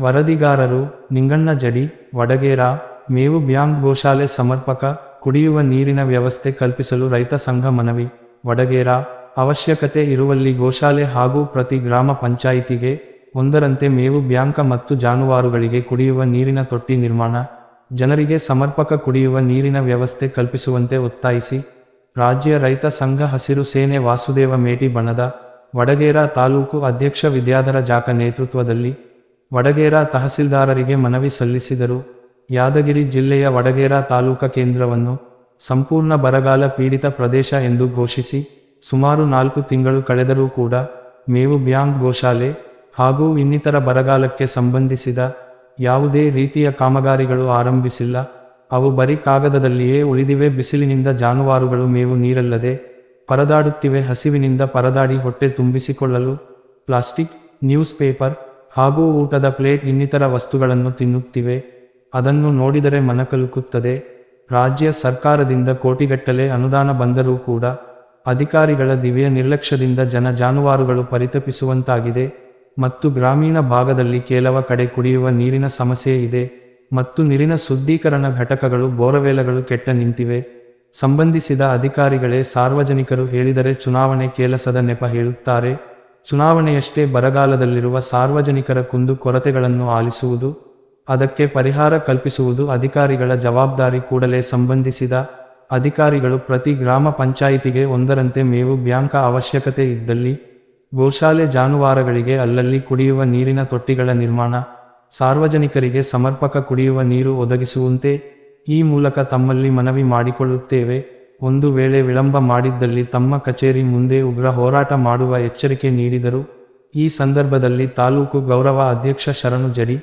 ವರದಿಗಾರರು, ನಿಂಗಣ್ಣ ಜಡಿ, ವಡಗೇರ, ಮೇವು ಬ್ಯಾಂಕ್ ಗೋಶಾಲೆ ಸಮರ್ಪಕ, ಕುಡಿಯುವ ನೀರಿನ ವ್ಯವಸ್ಥೆ ಕಲ್ಪಿಸಲು ರೈತ ಸಂಘ ಮನವಿ. ವಡಗೇರ, ಅವಶ್ಯಕತೆ ಇರುವಲ್ಲಿ ಗೋಶಾಲೆ ಹಾಗೂ ಪ್ರತಿ ಗ್ರಾಮ ಪಂಚಾಯಿತಿಗೆ ಒಂದರಂತೆ ಮೇವು ಬ್ಯಾಂಕ ಮತ್ತು ಜಾನುವಾರುಗಳಿಗೆ ಕುಡಿಯುವ ನೀರಿನ ತೊಟ್ಟಿ ನಿರ್ಮಾಣ. ಜನರಿಗೆ ಸಮರ್ಪಕ ಕುಡಿಯುವ ನೀರಿನ ವ್ಯವಸ್ಥೆ ಕಲ್ಪಿಸುವಂತೆ ಒತ್ತಾಯಿಸಿ, ರಾಜ್ಯ ರೈತ ಸಂಘ ಹಸಿರು ಸೇನೆ ವಾಸುದೇವ ಮೇಟಿ ಬಣದ, ವಡಗೇರ ತಾಲೂಕು ಅಧ್ಯಕ್ಷ ವಿದ್ಯಾಧರ ಜಾಕ ನೇತೃತ್ವದಲ್ಲಿ ವಡಗೇರ ತಹಸೀಲ್ದಾರರಿಗೆ ಮನವಿ ಸಲ್ಲಿಸಿದರು. ಯಾದಗಿರಿ ಜಿಲ್ಲೆಯ ವಡಗೇರ ತಾಲೂಕ ಕೇಂದ್ರವನ್ನು ಸಂಪೂರ್ಣ ಬರಗಾಲ ಪೀಡಿತ ಪ್ರದೇಶ ಎಂದು ಘೋಷಿಸಿ, ಸುಮಾರು ನಾಲ್ಕು ತಿಂಗಳು ಕಳೆದರೂ ಕೂಡ ಮೇವು ಬ್ಯಾಂಕ್ ಗೋಶಾಲೆ ಹಾಗೂ ಇನ್ನಿತರ ಬರಗಾಲಕ್ಕೆ ಸಂಬಂಧಿಸಿದ ಯಾವುದೇ ರೀತಿಯ ಕಾಮಗಾರಿಗಳು ಆರಂಭಿಸಿಲ್ಲ. ಅವು ಬರೀ ಕಾಗದದಲ್ಲಿಯೇ ಉಳಿದಿವೆ. ಬಿಸಿಲಿನಿಂದ ಜಾನುವಾರುಗಳು ಮೇವು ನೀರಲ್ಲದೆ ಪರದಾಡುತ್ತಿವೆ. ಹಸಿವಿನಿಂದ ಪರದಾಡಿ ಹೊಟ್ಟೆ ತುಂಬಿಸಿಕೊಳ್ಳಲು ಪ್ಲಾಸ್ಟಿಕ್ ನ್ಯೂಸ್ ಪೇಪರ್ ಹಾಗೂ ಊಟದ ಪ್ಲೇಟ್ ಇನ್ನಿತರ ವಸ್ತುಗಳನ್ನು ತಿನ್ನುತ್ತಿವೆ. ಅದನ್ನು ನೋಡಿದರೆ ಮನಕಲುಕುತ್ತದೆ. ರಾಜ್ಯ ಸರ್ಕಾರದಿಂದ ಕೋಟಿಗಟ್ಟಲೆ ಅನುದಾನ ಬಂದರೂ ಕೂಡ ಅಧಿಕಾರಿಗಳ ದಿವ್ಯ ನಿರ್ಲಕ್ಷ್ಯದಿಂದ ಜನ ಜಾನುವಾರುಗಳು ಪರಿತಪಿಸುವಂತಾಗಿದೆ. ಮತ್ತು ಗ್ರಾಮೀಣ ಭಾಗದಲ್ಲಿ ಕೆಲವ ಕಡೆ ಕುಡಿಯುವ ನೀರಿನ ಸಮಸ್ಯೆ ಇದೆ. ಮತ್ತು ನೀರಿನ ಶುದ್ಧೀಕರಣ ಘಟಕಗಳು ಬೋರವೇಲಗಳು ಕೆಟ್ಟ ನಿಂತಿವೆ. ಸಂಬಂಧಿಸಿದ ಅಧಿಕಾರಿಗಳೇ ಸಾರ್ವಜನಿಕರು ಹೇಳಿದರೆ ಚುನಾವಣೆ ಕೆಲಸದ ನೆಪ ಹೇಳುತ್ತಾರೆ. ಚುನಾವಣೆಯಷ್ಟೇ ಬರಗಾಲದಲ್ಲಿರುವ ಸಾರ್ವಜನಿಕರ ಕುಂದು ಕೊರತೆಗಳನ್ನು ಆಲಿಸುವುದು, ಅದಕ್ಕೆ ಪರಿಹಾರ ಕಲ್ಪಿಸುವುದು ಅಧಿಕಾರಿಗಳ ಜವಾಬ್ದಾರಿ ಕೂಡಲೇ ಸಂಬಂಧಿಸಿದ ಅಧಿಕಾರಿಗಳು ಪ್ರತಿ ಗ್ರಾಮ ಪಂಚಾಯಿತಿಗೆ ಒಂದರಂತೆ ಮೇವು ಬ್ಯಾಂಕ ಅವಶ್ಯಕತೆ ಇದ್ದಲ್ಲಿ, ಗೋಶಾಲೆ ಜಾನುವಾರುಗಳಿಗೆ ಅಲ್ಲಲ್ಲಿ ಕುಡಿಯುವ ನೀರಿನ ತೊಟ್ಟಿಗಳ ನಿರ್ಮಾಣ, ಸಾರ್ವಜನಿಕರಿಗೆ ಸಮರ್ಪಕ ಕುಡಿಯುವ ನೀರು ಒದಗಿಸುವಂತೆ ಈ ಮೂಲಕ ತಮ್ಮಲ್ಲಿ ಮನವಿ ಮಾಡಿಕೊಳ್ಳುತ್ತೇವೆ. ಒಂದು ವೇಳೆ ವಿಳಂಬ ಮಾಡಿದ್ದಲ್ಲಿ ತಮ್ಮ ಕಚೇರಿ ಮುಂದೆ ಉಗ್ರ ಹೋರಾಟ ಮಾಡುವ ಎಚ್ಚರಿಕೆ ನೀಡಿದರು. ಈ ಸಂದರ್ಭದಲ್ಲಿ ತಾಲೂಕು ಗೌರವ ಅಧ್ಯಕ್ಷ ಶರಣು ಜಡಿ,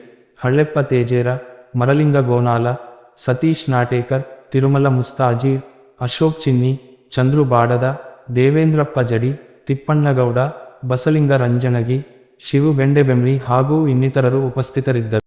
ಹಳ್ಳೆಪ್ಪ ತೇಜೇರ, ಮರಲಿಂಗ ಗೋನಾಲ, ಸತೀಶ್ ನಾಟೇಕರ್, ತಿರುಮಲ ಮುಸ್ತಾಜೀರ್, ಅಶೋಕ್ ಚಿನ್ನಿ, ಚಂದ್ರು ಬಾಡದ, ದೇವೇಂದ್ರಪ್ಪ ಜಡಿ, ತಿಪ್ಪಣ್ಣಗೌಡ, ಬಸಲಿಂಗ ರಂಜನಗಿ ಶಿವು ಬೆಂಡೆಬೆಂಬಳಿ ಹಾಗೂ ಇನ್ನಿತರರು ಉಪಸ್ಥಿತರಿದ್ದರು.